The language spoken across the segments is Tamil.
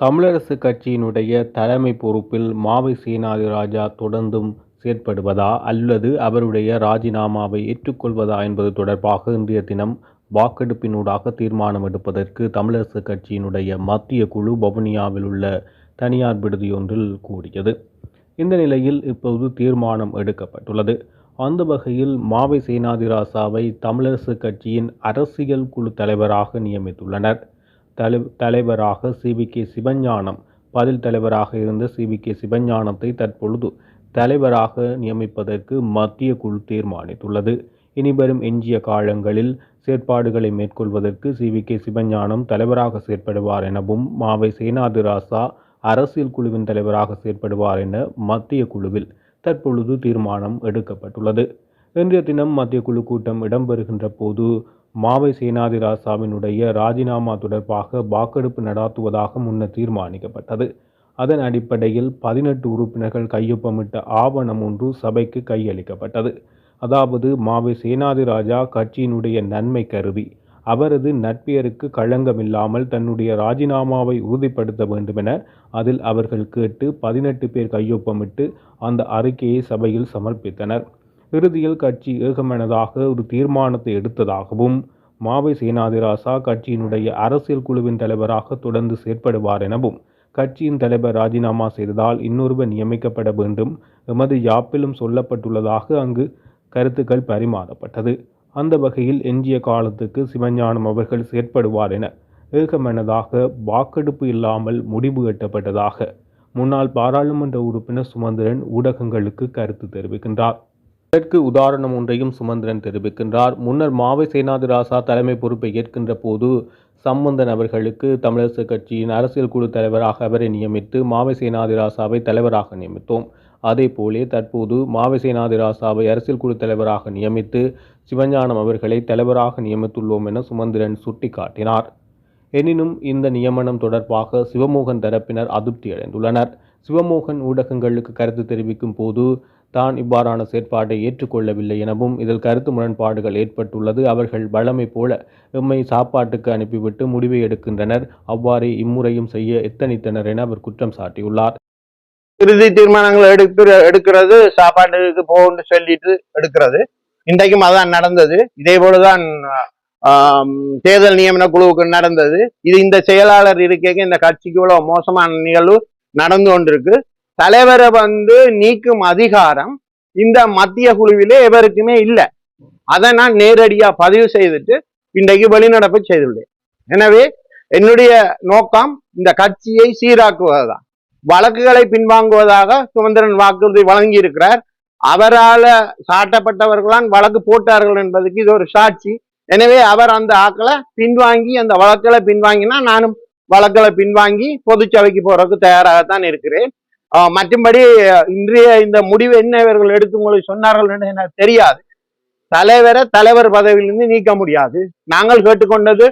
தமிழரசு கட்சியினுடைய தலைமை பொறுப்பில் மாவை சேனாதிராஜா தொடர்ந்தும் செயற்படுவதா அல்லது அவருடைய ராஜினாமாவை ஏற்றுக்கொள்வதா என்பது தொடர்பாக இன்றைய தினம் வாக்கெடுப்பினூடாக தீர்மானம் எடுப்பதற்கு தமிழரசு கட்சியினுடைய மத்திய குழு வவுனியாவில் உள்ள தனியார் விடுதியொன்றில் கூடியது. இந்த நிலையில் இப்போது தீர்மானம் எடுக்கப்பட்டுள்ளது. அந்த வகையில் மாவை சேனாதிராசாவை தமிழரசு கட்சியின் அரசியல் குழு தலைவராக நியமித்துள்ளனர். தலை தலைவராக சிபிகே சிவஞானம். பதில் தலைவராக இருந்த சிபிகே சிவஞானத்தை தற்பொழுது தலைவராக நியமிப்பதற்கு மத்திய குழு தீர்மானித்துள்ளது. இனிவரும் எஞ்சிய காலங்களில் செயற்பாடுகளை மேற்கொள்வதற்கு சிவிகே சிவஞானம் தலைவராக செயற்படுவார் எனவும் மாவை சேனாதிராசா அரசியல் குழுவின் தலைவராக செயற்படுவார் என மத்திய குழுவில் தற்பொழுது தீர்மானம் எடுக்கப்பட்டுள்ளது. இன்றைய தினம் மத்திய குழு கூட்டம் இடம்பெறுகின்ற போது மாவை சேனாதிராசாவினுடைய ராஜினாமா தொடர்பாக வாக்கெடுப்பு நடாத்துவதாக முன்னர் தீர்மானிக்கப்பட்டது. அதன் அடிப்படையில் பதினெட்டு உறுப்பினர்கள் கையொப்பமிட்ட ஆவணம் ஒன்று சபைக்கு கையளிக்கப்பட்டது. அதாவது மாவை சேனாதிராஜா கட்சியினுடைய நன்மை கருதி அவரது நட்பியருக்கு களங்கமில்லாமல் தன்னுடைய ராஜினாமாவை உறுதிப்படுத்த வேண்டுமென அதில் அவர்கள் கேட்டு பதினெட்டு பேர் கையொப்பமிட்டு அந்த அறிக்கையை சபையில் சமர்ப்பித்தனர். இறுதியில் கட்சி ஏகமனதாக ஒரு தீர்மானத்தை எடுத்ததாகவும் மாவை சேனாதிராசா கட்சியினுடைய அரசியல் குழுவின் தலைவராக தொடர்ந்து செயற்படுவார் எனவும் கட்சியின் தலைவர் ராஜினாமா செய்ததால் இன்னொருவர் நியமிக்கப்பட வேண்டும் எமது யாப்பிலும் சொல்லப்பட்டுள்ளதாக அங்கு கருத்துக்கள் பரிமாறப்பட்டது. அந்த வகையில் எஞ்சிய காலத்துக்கு சிவஞானம் அவர்கள் செயற்படுவார் என ஏகமனதாக வாக்கெடுப்பு இல்லாமல் முடிவு எட்டப்பட்டதாக முன்னாள் பாராளுமன்ற உறுப்பினர் சுமந்திரன் ஊடகங்களுக்கு கருத்து தெரிவிக்கின்றார். இதற்கு உதாரணம் ஒன்றையும் சுமந்திரன் தெரிவிக்கின்றார். முன்னர் மாவை சேனாதிராசா தலைமை பொறுப்பை ஏற்கின்ற போது சம்பந்தன் அவர்களுக்கு தமிழரசு கட்சியின் அரசியல் குழு தலைவராக அவரை நியமித்து மாவை சேனாதிராசாவை தலைவராக நியமித்தோம். அதே போலே தற்போது மாவை சேனாதிராசாவை அரசியல் குழு தலைவராக நியமித்து சிவஞானம் அவர்களை தலைவராக நியமித்துள்ளோம் என சுமந்திரன் சுட்டிக்காட்டினார். எனினும் இந்த நியமனம் தொடர்பாக சிவமோகன் தரப்பினர் அதிருப்தி அடைந்துள்ளனர் சிவமோகன் ஊடகங்களுக்கு கருத்து தெரிவிக்கும் போது தான் இவ்வாறான செயற்பாட்டை ஏற்றுக்கொள்ளவில்லை எனவும் இதில் கருத்து முரண்பாடுகள் ஏற்பட்டுள்ளது. அவர்கள் வழமை போல எம்மை சாப்பாட்டுக்கு அனுப்பிவிட்டு முடிவை எடுக்கின்றனர். அவ்வாறே இம்முறையும் செய்ய எத்தனித்தனர் என அவர் குற்றம் சாட்டியுள்ளார். இறுதி தீர்மானங்கள் எடுக்கிற எடுக்கிறது சாப்பாட்டுக்கு போகணும்னு சொல்லிட்டு எடுக்கிறது. இன்றைக்கும் அதான் நடந்தது. இதே போலதான் தேர்தல் நியமன குழுவுக்கு நடந்தது. இது இந்த செயலாளர் இருக்கைக்கு இந்த கட்சிக்கு இவ்வளவு மோசமான நிகழ்வு நடந்து கொண்டிருக்கு. தலைவரை வந்து நீக்கும் அதிகாரம் இந்த மத்திய குழுவிலே எவருக்குமே இல்லை. அதை நான் நேரடியா பதிவு செய்துட்டு இன்றைக்கு வெளிநடப்பு செய்துள்ளேன். எனவே என்னுடைய நோக்கம் இந்த கட்சியை சீராக்குவதுதான். வழக்குகளை பின்வாங்குவதாக சுமந்திரன் வாக்குறுதி வழங்கி இருக்கிறார் அவரால் சாட்டப்பட்டவர்களான் வழக்கு போட்டார்கள் என்பதுக்கு இது ஒரு சாட்சி. எனவே அவர் அந்த ஆக்களை பின்வாங்கி அந்த வழக்களை பின்வாங்கினா நானும் வழக்களை பின்வாங்கி பொதுச்சபைக்கு போறதுக்கு தயாராகத்தான் இருக்கிறேன். மற்றும்படி இன்றைய இந்த முடிவு என்ன இவர்கள் எடுத்து உங்களுக்கு சொன்னார்கள் என்று எனக்கு தெரியாது. தலைவரை தலைவர் பதவியிலிருந்து நீக்க முடியாது. நாங்கள் கேட்டுக்கொண்டது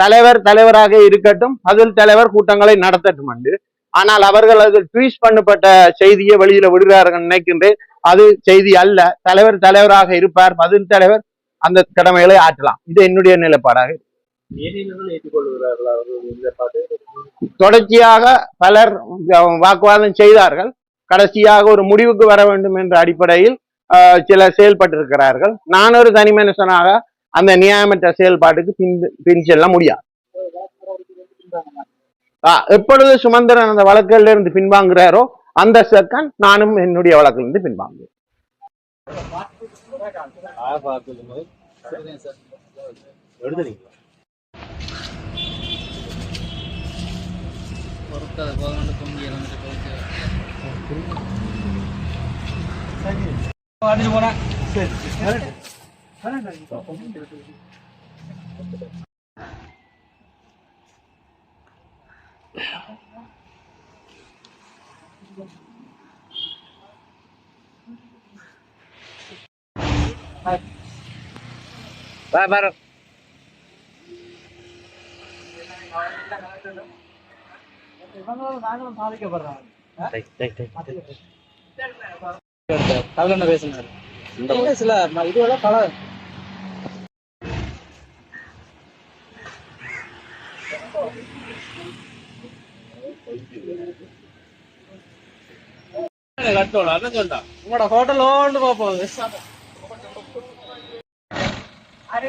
தலைவர் தலைவராக இருக்கட்டும் அதில் தலைவர் கூட்டங்களை நடத்தட்டும் என்று. ஆனால் அவர்கள் அது ட்வீட் பண்ணப்பட்ட செய்தியை வெளியில விடுகிறார்கள் நினைக்கின்றேன். அது செய்தி அல்ல. தலைவர் தலைவராக இருப்பார் பதில் தலைவர் அந்த கடமைகளை ஆற்றலாம். இது என்னுடைய நிலைப்பாடாக தொடர்ச்சியாக பலர் வாக்குவாதம் செய்தார்கள். கடைசியாக ஒரு முடிவுக்கு வர வேண்டும் என்ற அடிப்படையில் ஆஹ், சிலர் செயல்பட்டிருக்கிறார்கள். நான் ஒரு தனி மனுஷனாக அந்த நியாயமற்ற செயல்பாட்டுக்கு பின் பின் செல்ல முடியாது. ஆஹ், எப்பொழுது சுமந்திரன் அந்த வழக்கில் இருந்து பின்வாங்குறாரோ அந்த செகண்ட் நானும் என்னுடைய வழக்கிலிருந்து பின்வாங்குவேன். Bye bye. இவங்களும் நாங்களும் பாதிக்கப்படுறாங்க. பேசுனாரு. சில இதுவெல்லாம் பல உங்களோட ஹோட்டலோண்டு போப்போம். அரே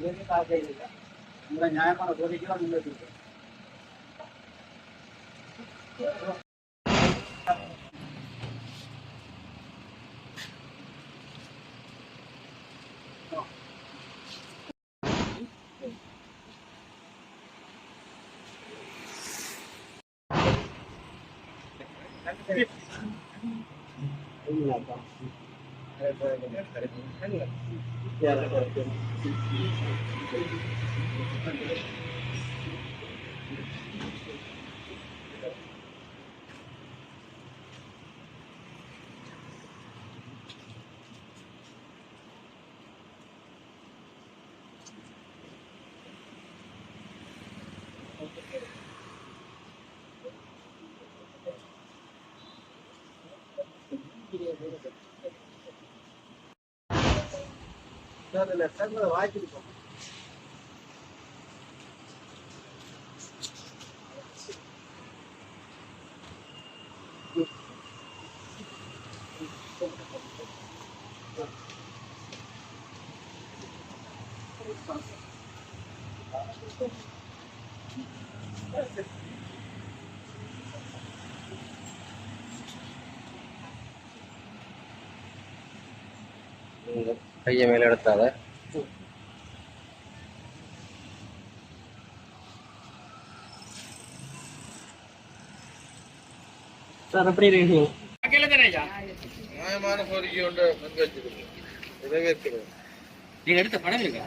ಇದನ್ನೇ ಸಾಧ್ಯ ಇರಲಿಲ್ಲ ನಿಮಗೆ ನ್ಯಾಯ ಮಾಡೋದು ಓದಿದ್ದೀವ ನಿಮಗೆ ಬಿಟ್ಟು Thank you. いで。அதில் தங்களை வாய்க்கிருக்கோம் Thank you. கையை மேலே எடுத்தாத. சார் அப்படி நீங்க எடுத்த படம் இருக்கா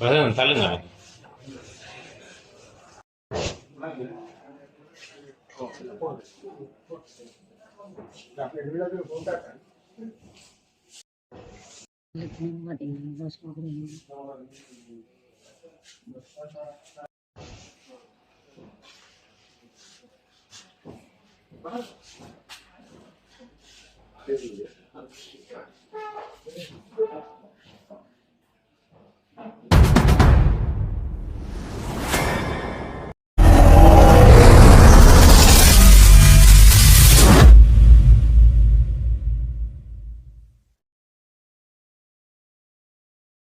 வசனம் தள்ளுங்க Thank you. 그래서 이제